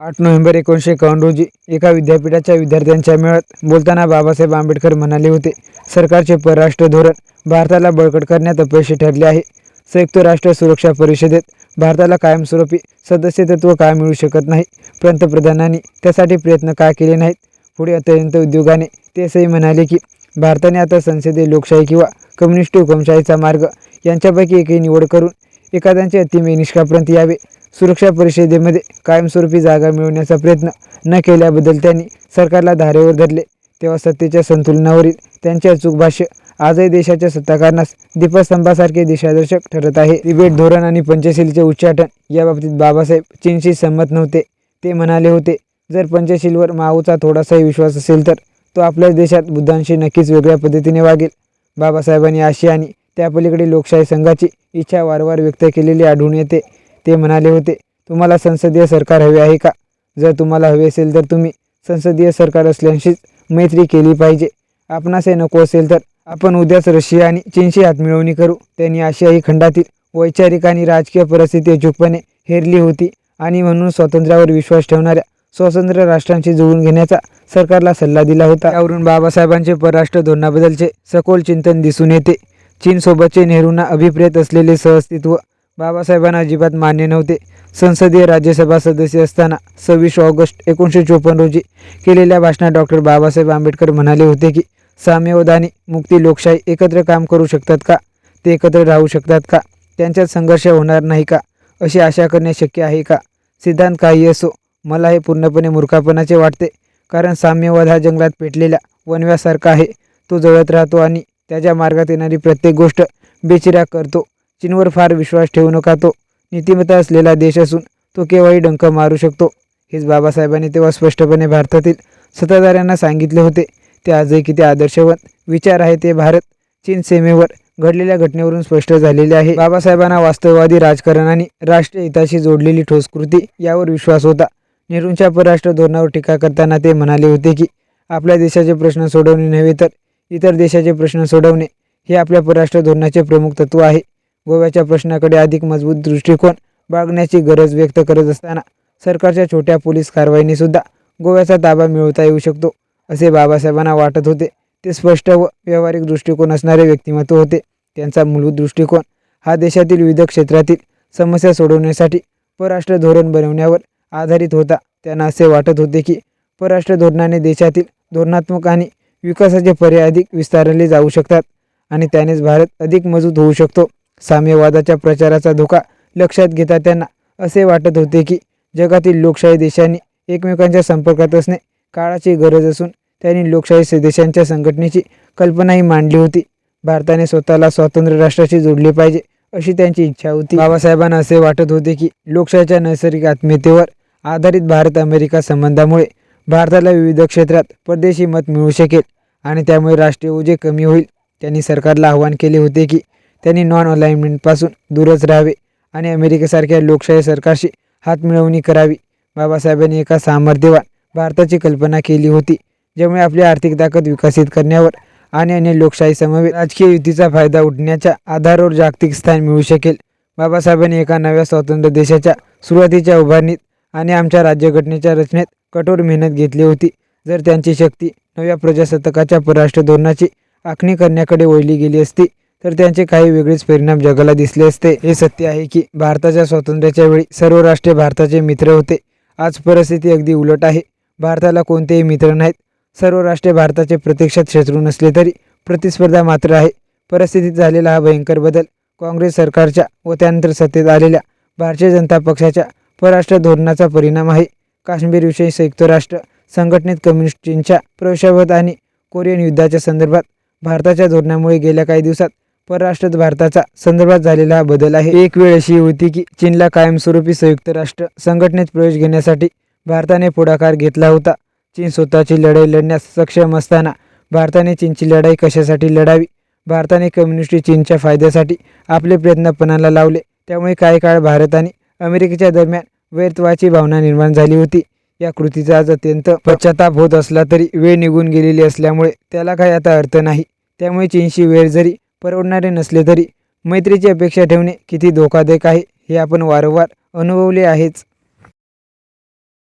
आठ नोव्हेंबर एकोणीसशे एकावन्न रोजी एका विद्यापीठाच्या विद्यार्थ्यांच्या मेळाव्यात बोलताना बाबासाहेब आंबेडकर म्हणाले होते सरकारचे परराष्ट्र धोरण भारताला बळकट करण्यात अपयशी ठरले आहे. संयुक्त राष्ट्र सुरक्षा परिषदेत भारताला कायमस्वरूपी सदस्यतत्व का मिळू शकत नाही? पंतप्रधानांनी त्यासाठी प्रयत्न का केले नाहीत? पुढे अत्यंत उद्योगाने तेसही म्हणाले की भारताने आता संसदीय लोकशाही किंवा कम्युनिस्ट हुकुमशाहीचा मार्ग यांच्यापैकी एकही निवड करून एखाद्यांचे अतिमेय निष्कापर्यंत यावे. सुरक्षा परिषदेमध्ये कायमस्वरूपी जागा मिळवण्याचा प्रयत्न न केल्याबद्दल त्यांनी सरकारला धारेवर धरले. तेव्हा सत्तेच्या संतुलनावरील त्यांचे अचूक भाष्य आजही देशाच्या सत्ताकारणास दीपस्तंभासारखे दिशादर्शक ठरत आहे. तिबेट धोरण आणि पंचशीलचे उच्चाटन याबाबतीत बाबासाहेब चीनशी संमत नव्हते. ते म्हणाले होते जर पंचशीलवर माऊचा थोडासाही विश्वास असेल तर तो आपल्याच देशात बुद्धांशी नक्कीच वेगळ्या पद्धतीने वागेल. बाबासाहेबांनी आशिया आणि त्यापलीकडे लोकशाही संघाची इच्छा वारंवार व्यक्त केलेली आढळून येते. ते म्हणाले होते तुम्हाला संसदीय सरकार हवे आहे का? जर तुम्हाला हवे असेल तर तुम्ही संसदीय सरकार असल्याशीच मैत्री केली पाहिजे. आपणास हे नको असेल तर आपण उद्याच रशिया आणि चीनशी हातमिळवणी करू. त्यांनी आशियाई खंडातील वैचारिक आणि राजकीय परिस्थिती अचूकपणे हेरली होती आणि म्हणून स्वातंत्र्यावर विश्वास ठेवणाऱ्या स्वतंत्र राष्ट्रांशी जुळून घेण्याचा सरकारला सल्ला दिला होता. यावरून बाबासाहेबांचे परराष्ट्र धोरणाबद्दलचे सखोल चिंतन दिसून येते. चीनसोबतचे नेहरूंना अभिप्रेत असलेले सहअस्तित्व बाबासाहेबांना अजिबात मान्य नव्हते. संसदीय राज्यसभा सदस्य असताना सव्वीस ऑगस्ट एकोणीसशे चोपन्न रोजी केलेल्या भाषणात डॉक्टर बाबासाहेब आंबेडकर म्हणाले होते की साम्यवाद आणि मुक्ती लोकशाही एकत्र काम करू शकतात का? ते एकत्र राहू शकतात का? त्यांच्यात संघर्ष होणार नाही का? अशी आशा करणे शक्य आहे का? सिद्धांत काही असो मला हे पूर्णपणे मूर्खापणाचे वाटते. कारण साम्यवाद हा जंगलात पेटलेल्या वनव्यासारखा आहे. तो जळत राहतो आणि त्याच्या मार्गात येणारी प्रत्येक गोष्ट बेचिराग करतो. चीनवर फार विश्वास ठेवू नका तो. नीतिमत्ता असलेला देश असून तो केव्हाही डंक मारू शकतो. हेच बाबासाहेबांनी तेव्हा स्पष्टपणे भारतातील सत्ताधाऱ्यांना सांगितले होते. ते आजही किती आदर्शवंत विचार आहे ते भारत चीन सीमेवर घडलेल्या घटनेवरून स्पष्ट झालेले आहे. बाबासाहेबांना वास्तववादी राजकारण आणि राष्ट्रीय हिताशी जोडलेली ठोस कृती यावर विश्वास होता. नेहरूंच्या परराष्ट्र धोरणावर टीका करताना ते म्हणाले होते की आपल्या देशाचे प्रश्न सोडवणे नव्हे तर इतर देशाचे प्रश्न सोडवणे हे आपल्या परराष्ट्र धोरणाचे प्रमुख तत्व आहे. गोव्याच्या प्रश्नाकडे अधिक मजबूत दृष्टिकोन बाळगण्याची गरज व्यक्त करत असताना सरकारच्या छोट्या पोलीस कारवाईने सुद्धा गोव्याचा ताबा मिळवता येऊ शकतो असे बाबासाहेबांना वाटत होते. ते स्पष्ट व व्यावहारिक दृष्टिकोन असणारे व्यक्तिमत्व होते. त्यांचा मूलभूत दृष्टिकोन हा देशातील विविध क्षेत्रातील समस्या सोडवण्यासाठी परराष्ट्र धोरण बनवण्यावर आधारित होता. त्यांना असे वाटत होते की परराष्ट्र धोरणाने देशातील धोरणात्मक आणि विकासाचे पर्याय अधिक विस्तारले जाऊ शकतात आणि त्यानेच भारत अधिक मजबूत होऊ शकतो. साम्यवादाच्या प्रचाराचा धोका लक्षात घेता त्यांना असे वाटत होते की जगातील लोकशाही देशांनी एकमेकांच्या संपर्कात असणे काळाची गरज असून त्यांनी लोकशाही देशांच्या संघटनेची कल्पनाही मांडली होती. भारताने स्वतःला स्वातंत्र्य राष्ट्राशी जोडले पाहिजे अशी त्यांची इच्छा होती. बाबासाहेबांना असे वाटत होते की लोकशाहीच्या नैसर्गिक आत्मीयतेवर आधारित भारत अमेरिका संबंधामुळे भारताला विविध क्षेत्रात परदेशी मत मिळू शकेल आणि त्यामुळे राष्ट्रीय ओझे कमी होईल. त्यांनी सरकारला आवाहन केले होते की त्यांनी नॉन अलाइनमेंटपासून दूरच राहावे आणि अमेरिकेसारख्या लोकशाही सरकारशी हातमिळवणी करावी. बाबासाहेबांनी एका सामर्थ्यवान भारताची कल्पना केली होती ज्यामुळे आपली आर्थिक ताकद विकसित करण्यावर आणि अन्य लोकशाही समवेत राजकीय युतीचा फायदा उठण्याच्या आधारावर जागतिक स्थान मिळू शकेल. बाबासाहेबांनी एका नव्या स्वतंत्र देशाच्या सुरुवातीच्या उभारणीत आणि आमच्या राज्यघटनेच्या रचनेत कठोर मेहनत घेतली होती. जर त्यांची शक्ती नव्या प्रजासत्ताकाच्या परराष्ट्र धोरणाची आखणी करण्याकडे वळली गेली असती तर त्यांचे काही वेगळेच परिणाम जगाला दिसले असते. हे सत्य आहे की भारताच्या स्वातंत्र्याच्या वेळी सर्व राष्ट्रे भारताचे मित्र होते. आज परिस्थिती अगदी उलट आहे. भारताला कोणतेही मित्र नाहीत. सर्व राष्ट्रे भारताचे प्रत्यक्षात शत्रू नसले तरी प्रतिस्पर्धा मात्र आहे. परिस्थितीत झालेला हा भयंकर बदल काँग्रेस सरकारच्या व त्यानंतर सत्तेत आलेल्या भारतीय जनता पक्षाच्या परराष्ट्र धोरणाचा परिणाम आहे. काश्मीरविषयी संयुक्त राष्ट्र संघटनेत कम्युनिस्ट चीनच्या प्रवेशाबाबत आणि कोरियन युद्धाच्या संदर्भात भारताच्या धोरणामुळे गेल्या काही दिवसात परराष्ट्र भारताचा संदर्भात झालेला हा बदल आहे. एक वेळ अशी होती की चीनला कायमस्वरूपी संयुक्त राष्ट्र संघटनेत प्रवेश घेण्यासाठी भारताने पुढाकार घेतला होता. चीन स्वतःची लढाई लढण्यास सक्षम असताना भारताने चीनची लढाई कशासाठी लढावी? भारताने कम्युनिस्ट चीनच्या फायद्यासाठी आपले प्रयत्न पणाला लावले. त्यामुळे काही काळ भारत आणि अमेरिकेच्या दरम्यान वैरत्वाची भावना निर्माण झाली होती. या कृतीचा आज अत्यंत पश्चाताप होत असला तरी वेळ निघून गेलेली असल्यामुळे त्याला काही आता अर्थ नाही. त्यामुळे चीनशी वेळ जरी परवडणारे नसले तरी मैत्रीची अपेक्षा ठेवणे किती धोकादायक आहे हे आपण वारंवार अनुभवले आहेच.